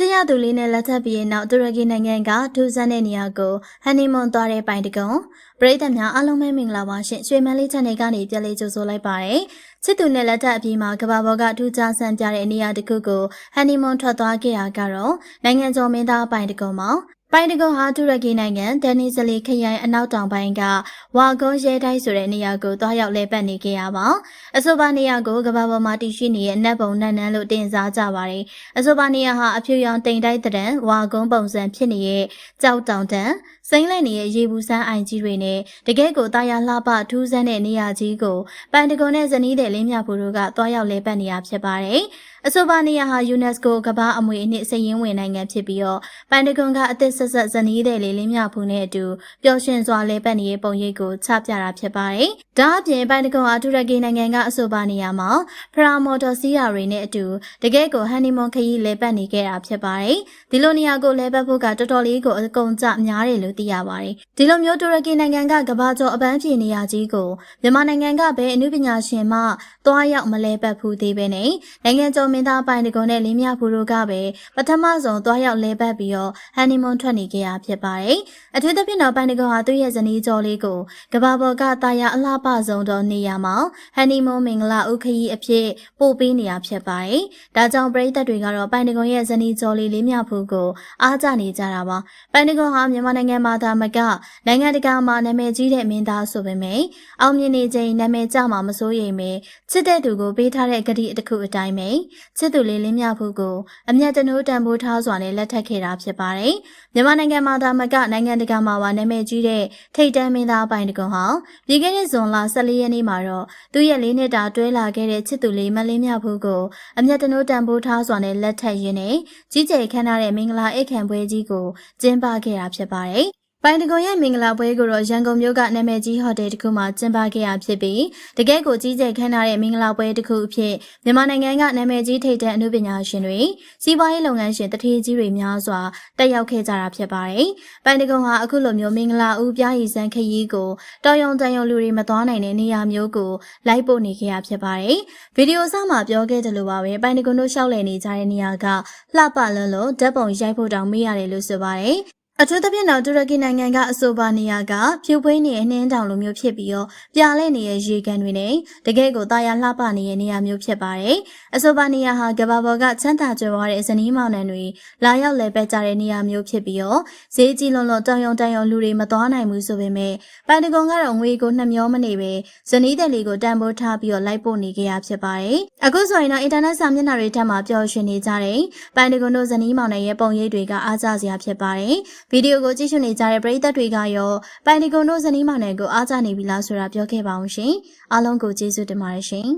ချစ်ရသူလေးနဲ့လက်ထပ်ပြီးရင်နောက်တူရကီနိုင်ငံကထူးဆန်းတဲ့နေရာကိုဟန်နီမွန်သွားတဲ့ပိုင်တကုံပရိသတ်များအားလုံးပဲမင်္ဂလာပါရှင်ရွှေမန်းလေးချန်နယ်ကနေကြက်လေးကြိုဆိုလိုက်ပါတယ်ချစ်သူနဲ့လက်ထပ်အပြီးမှာကဘာပေါ်ကထူးခြားဆန်းပြတဲ့နေရာတစ်ခုကိုဟန်နီမွန်ထွက်သွားခဲ့ရကတော့နိုင်ငံကျော်မင်းသားပိုင်တကုံမှာ ပိုင်တကုံဟာတူရကီနိုင်ငံဒန်နီဇလီခရိုင်အနောက်တောင်ပိုင်းကဝါကုန်းရဲတိုက်ဆိုတဲ့နေရာကိုတွားရောက်လဲပတ်နေခဲ့ရပါအဆိုပါနေရာကိုကဘာပေါ်မှာတည်ရှိနေတဲ့နတ်ပုံနတ်နန်းလို့တင်စားကြပါတယ်အဆိုပါနေရာဟာအဖြူရောင်တိမ်တိုက်တဲ့ဝါကုန်းပုံစံဖြစ်နေတဲ့ကြောက်တောင်တန်း စိမ့်လက်နေတဲ့ရေဘူးဆန်းအိုင်ကြီးတွေနဲ့တကယ့်ကိုတာယာလှပထူးဆန်းတဲ့နေရာကြီးကိုပန်တဂွန်နဲ့ဇနီးတဲ့လင်းမြဖူတို့ကတွားရောက်လဲပတ်နေရဖြစ်ပါတယ်အဆိုပါနေရာဟာ UNESCO ကမ္ဘာအမွေအနှစ်စည်ရင်းဝင်နိုင်ငံဖြစ်ပြီးတော့ပန်တဂွန်ကအသစ်ဆက်ဆက်ဇနီးတဲ့လေလင်းမြဖူနဲ့အတူပျော်ရွှင်စွာလဲပတ်နေတဲ့ပုံရိပ်ကိုချပြတာဖြစ်ပါတယ်။ဒါအပြင်ပန်တဂွန်ဟာတူရကီနိုင်ငံကအဆိုပါနေရာမှာဖရာမော်တော်စီးယာတွေနဲ့အတူတကယ့်ကိုဟန်နီမွန်ခရီးလဲပတ်နေခဲ့တာဖြစ်ပါတယ်။ဒီလိုနေရာကိုလဲပတ်ဖို့ကတော်တော်လေးကိုအကုန်ကြများတယ်လို့သိရပါတယ်။ဒီလိုမျိုးတူရကီနိုင်ငံကကမ္ဘာကျော်အပန်းဖြေနေရာကြီးကိုမြန်မာနိုင်ငံကဘယ်အမှုပညာရှင်မှသွားရောက်မလဲပတ်ဘူးသေးပဲနဲ့နိုင်ငံကျော်မင်းသားပိုင်တကွန်နဲ့လင်းမြဖူတို့ကပဲပထမဆုံးသွားရောက်လဲပတ်ပြီးတော့ဟန်နီမွန်ထွက်နေကြရဖြစ်ပါတယ်။အထူးသဖြင့်တော့ပိုင်တကွန်ဟာသူ့ရဲ့ဇနီးကျော်လေးကိုကမ္ဘာပေါ်ကတာယာအလှပဆုံးသောနေရာမှာဟန်နီမွန်မင်္ဂလာဥခရီးအဖြစ်ပို့ပေးနေရဖြစ်ပါတယ်။ဒါကြောင့်ပရိသတ်တွေကတော့ပိုင်တကွန်ရဲ့ဇနီးကျော်လေးလင်းမြဖူကိုအားကြနေကြတာပါ။ပိုင်တကွန်ဟာမြန်မာနိုင်ငံမှာသာမကနိုင်ငံတကာမှာနာမည်ကြီးတဲ့မင်းသားဆိုပေမယ့်အောင်မြင်နေချိန်နာမည်ကျမှာမစိုးရိမ်ပဲချစ်တဲ့သူကိုပေးထားတဲ့ဂတိတစ်ခုအတိုင်းပဲချစ်သူလေးလင်းမြဖို့ကိုအမျက်တနိုးတန်ဖိုးထားစွာနဲ့လက်ထပ်ခဲ့တာဖြစ်ပါတယ်။မြန်မာနိုင်ငံမှာသာမကနိုင်ငံတကာမှာပါနာမည်ကြီးတဲ့ထိတ်တန်းမင်းသားပိုင်တကွန်ဟာပြည်ခဲ့တဲ့ဇွန်လ14ရက်နေ့မှာတော့သူ့ရဲ့လေးနှစ်တာတွဲလာခဲ့တဲ့ချစ်သူလေးမလင်းမြဖို့ကိုအမျက်တနိုးတန်ဖိုးထားစွာနဲ့လက်ထပ်ရင်းနဲ့ကြီးကျယ်ခမ်းနားတဲ့မင်္ဂလာအိတ်ခံပွဲကြီးကိုကျင်းပခဲ့တာဖြစ်ပါတယ်။ ပိုင်တကွန်ရဲ့မင်္ဂလာပွဲကိုတော့ရန်ကုန်မြို့ကနာမည်ကြီးဟိုတယ်တစ်ခုမှာကျင်းပခဲ့ရဖြစ်ပြီးတကယ့်ကိုကြီးကျယ်ခမ်းနားတဲ့မင်္ဂလာပွဲတစ်ခုအဖြစ်မြန်မာနိုင်ငံကနာမည်ကြီးထိပ်တန်းအမှုပညာရှင်တွေစီးပွားရေးလုပ်ငန်းရှင်တထေးကြီးတွေများစွာတက်ရောက်ခဲ့ကြတာဖြစ်ပါတယ်။ပိုင်တကွန်ဟာအခုလိုမျိုးမင်္ဂလာဦးပြားရည်စံခရီးကိုတော်ရုံတန်ရုံလူတွေမသွားနိုင်တဲ့နေရာမျိုးကိုလိုက်ပို့နေခဲ့ရဖြစ်ပါတယ်။ဗီဒီယိုစမှာပြောခဲ့တယ်လို့ပါပဲပိုင်တကွန်တို့ရှောက်လည်နေကြတဲ့နေရာကလှပလွန်းလို့ဓာတ်ပုံရိုက်ဖို့တောင်မေးရတယ်လို့ဆိုပါတယ်။ အထူးသဖြင့်တော့တူရကီနိုင်ငံကအဆိုပါနေရာကဖြူပွေးနေတဲ့နှင်းတောင်လိုမျိုးဖြစ်ပြီးတော့ပြာလဲနေတဲ့ရေကန်တွေနဲ့တကယ့်ကိုတာယာလှပနေတဲ့နေရာမျိုးဖြစ်ပါတယ်။အဆိုပါနေရာဟာကဘာပေါ်ကချမ်းသာကြွယ်ဝတဲ့ဇနီးမောင်နှံတွေလာရောက်လဲပတ်ကြတဲ့နေရာမျိုးဖြစ်ပြီးတော့ဈေးကြီးလွန်လွန်တောင်ယုံတန်ယုံလူတွေမသွားနိုင်ဘူးဆိုပေမဲ့ပန်တဂွန်ကတော့ငွေကိုနှမျောမနေပဲဇနီးတဲ့လေးကိုတန်ဖိုးထားပြီးတော့လိုက်ပို့နေကြရဖြစ်ပါတယ်။အခုဆိုရင်တော့အင်တာနက်စာမျက်နှာတွေထက်မှပျော်ရွှင်နေကြတဲ့ပန်တဂွန်တို့ဇနီးမောင်နှံရဲ့ပုံရိပ်တွေကအားကျစရာဖြစ်ပါတယ်။ဗီဒီယိုကိုကြည့်ရှုနေကြတဲ့ပရိသတ်တွေကရောပိုင်ဒီကွန်တို့ဇနီးမောင်နှံကိုအားကြနေပြီလားဆိုတာပြောခဲ့ပါအောင်ရှင်အားလုံးကိုကျေးဇူးတင်ပါတယ်ရှင်